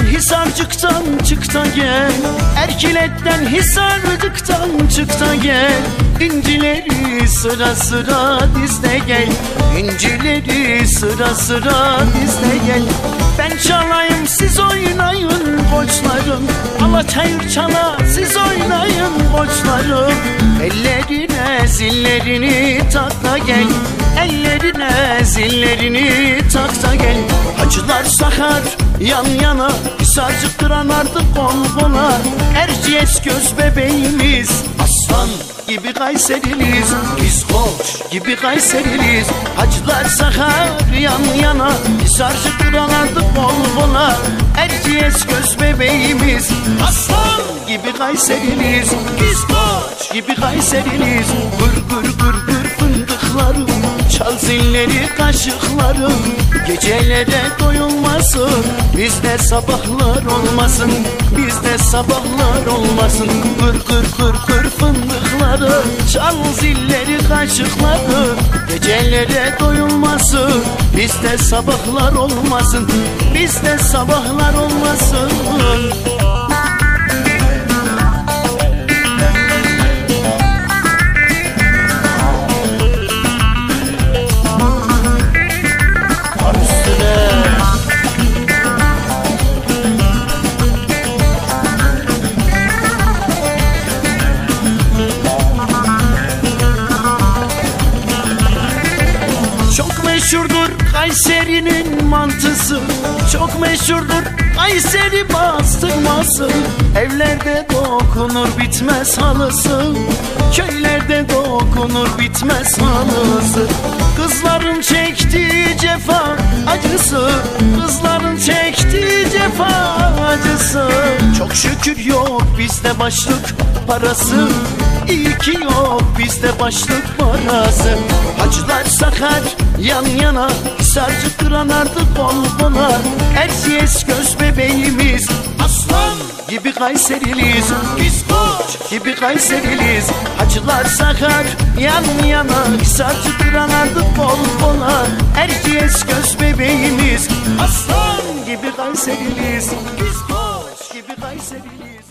Hisarcıktan çık da gel. Erkilet'ten Hisarcıktan çık da gel. İncileri sıra sıra dizde gel. İncileri sıra sıra dizde gel. Ben çalayım siz oynayın koçlarım. Ama çayır çala siz oynayın koçlarım. Ellerine zillerini tak da gel Ellerine zillerini tak da gel. Hacılar sakar yan yana Hisarcık kıran artık kol kola Erciyes göz bebeğimiz Aslan gibi Kayseriliyiz Biz koç gibi Kayseriliyiz Hacılar sakar yan yana Hisarcık kıran artık kol kola Erciyes göz bebeğimiz Aslan gibi Kayseriliyiz Biz koç gibi Kayseriliyiz Gır gır gır gır fındıklarım Çal zilleri kaşıklarım Gecelere doyulmasın. Bizde sabahlar olmasın Bizde sabahlar olmasın. Kır kır kır kır fındıkları Çal zilleri kaşıkları Gecelere doyulmasın. Bizde sabahlar olmasın Bizde sabahlar olmasın meşhurdur Kayseri'nin mantısı. Çok meşhurdur Kayseri bastırması Evlerde dokunur bitmez halısı. Köylerde dokunur bitmez halısı. Kızların çektiği cefa acısı. Kızların çektiği cefa acısı. Çok şükür yok bizde başlık parası. İyi ki yok bizde başlık parası. Hacılar sakar yan yana Sarcı kıran artık kol kola Erciyes göz bebeğimiz. Aslan gibi Kayseriliyiz. Biz koç. Gibi Kayseriliyiz. Hacılar sakar yan yana Sarcı kıran artık kol kola Erciyes göz bebeğimiz. Aslan gibi Kayseriliyiz. Biz koç. Gibi Kayseriliyiz